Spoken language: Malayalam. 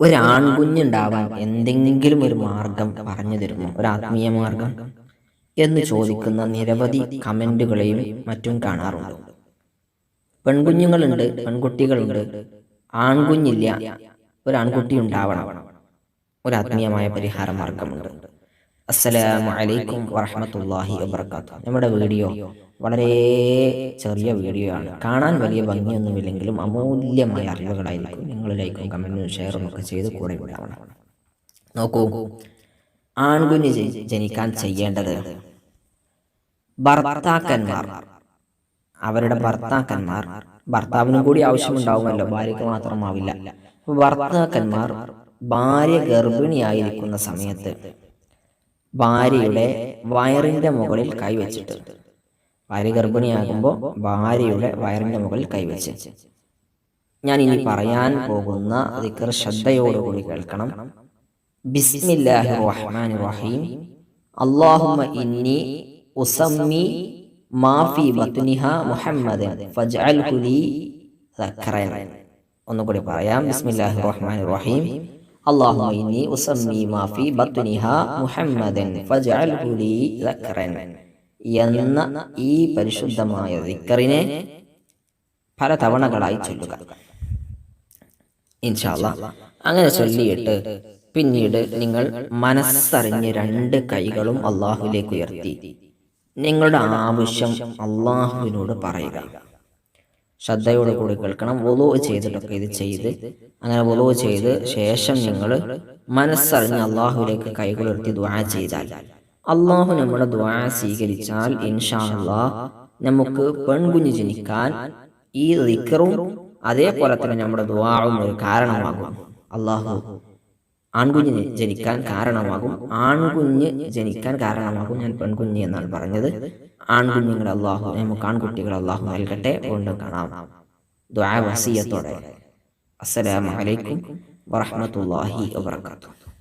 ഒരാൺകുഞ്ഞുണ്ടാവാൻ എന്തെങ്കിലും ഒരു മാർഗം പറഞ്ഞു തരുമോ? ഒരു ആത്മീയ മാർഗം? എന്ന് ചോദിക്കുന്ന നിരവധി കമന്റുകളെയും മറ്റും കാണാറുണ്ട്. പെൺകുഞ്ഞുങ്ങളുണ്ട് പെൺകുട്ടികളുണ്ട്. ആൺകുഞ്ഞില്ല ഒരാൺകുട്ടി ഉണ്ടാവണം. ഒരു ആത്മീയമായ പരിഹാര മാർഗമുണ്ട്. അസ്സലാമു അലൈക്കും വറഹമത്തല്ലാഹി വാത്തു നമ്മുടെ വീഡിയോ വളരെ ചെറിയ വീഡിയോ ആണ്. കാണാൻ വലിയ ഭംഗിയൊന്നുമില്ലെങ്കിലും അമൂല്യമായ അറിവുകളായിരിക്കും നിങ്ങൾ ലൈക്കും കമന്റും ഷെയറും ഒക്കെ ചെയ്ത് കൂടെ ഉണ്ടാവണം നോക്കൂ ആൺകുഞ്ഞ് ജനിക്കാൻ ചെയ്യേണ്ടത് ഭർത്താക്കന്മാർ. അവരുടെ ഭർത്താക്കന്മാർ. ഭർത്താവിനും കൂടി ആവശ്യമുണ്ടാവുമല്ലോ. ഭാര്യയ്ക്ക് മാത്രമാവില്ല. ഭർത്താക്കന്മാർ ഭാര്യ ഗർഭിണിയായിരിക്കുന്ന സമയത്ത് ഭാര്യയുടെ വയറിന്റെ മുകളിൽ കൈവച്ചിട്ട് ഭാര്യ ഗർഭിണിയാകുമ്പോൾ ഭാര്യയുടെ വയറിന്റെ മുകളിൽ കൈവച്ച്. ഞാൻ ഇനി പറയാൻ പോകുന്ന ദിക്കർ ശ്രദ്ധയോടുകൂടി കേൾക്കണം. ബിസ്മില്ലാഹി റഹ്മാൻ റഹീം. അല്ലാഹുമ്മ ഇന്നി ഉസമ്മി മാഫി ബത്നിഹ മുഹമ്മദൻ ഫജ്അൽഹു ലീ ദക്റൻ ഒന്നുകൂടി പറയാം. ബിസ്മില്ലാഹി റഹ്മാൻ റഹീം. അല്ലാഹുമ്മ ഇന്നി ഉസമ്മി മാഫി ബത്നിഹ മുഹമ്മദൻ ഫജ്അൽഹു ലീ ദക്റൻ എന്ന ഈ പരിശുദ്ധമായ ദിക്കറിനെ പല തവണകളായി ചൊല്ലുക. ഇൻഷാല്ല അങ്ങനെ ചൊല്ലിയിട്ട് പിന്നീട് നിങ്ങൾ മനസ്സറിഞ്ഞ് രണ്ട് കൈകളും അള്ളാഹുലേക്ക് ഉയർത്തി. നിങ്ങളുടെ ആവശ്യം അള്ളാഹുവിനോട് പറയുക. ശ്രദ്ധയോട് കൂടി കേൾക്കണം. വൊലോ ചെയ്തിട്ടൊക്കെ ഇത് ചെയ്ത് അങ്ങനെ വൊലോ ചെയ്ത് ശേഷം നിങ്ങൾ മനസ്സറിഞ്ഞ് അള്ളാഹുവിലേക്ക് കൈകളുയർത്തി ദ്വാ ചെയ്താൽ. അള്ളാഹു നമ്മുടെ ദ്വാ സ്വീകരിച്ചാൽ ഇൻഷാ അള്ളാഹ് നമുക്ക് പെൺകുഞ്ഞ് ജനിക്കാൻ ഈ റിക്കറും അതേപോലെ തന്നെ നമ്മുടെ ദ്വാവും ഒരു കാരണമാകും. അള്ളാഹു ആൺകുഞ്ഞ് ജനിക്കാൻ കാരണമാകും. ആൺകുഞ്ഞ് ജനിക്കാൻ കാരണമാകും. ഞാൻ പെൺകുഞ്ഞ് എന്നാണ് പറഞ്ഞത്. ആൺകുഞ്ഞുങ്ങൾ അള്ളാഹു നമുക്ക് ആൺകുട്ടികൾ അള്ളാഹു നൽകട്ടെ. വീണ്ടും കാണാം. ദ്വാ വസീയത്തോടെ. അസ്സലാമു അലൈക്കും വറഹ്മത്തുള്ളാഹി വബറകാതുഹു.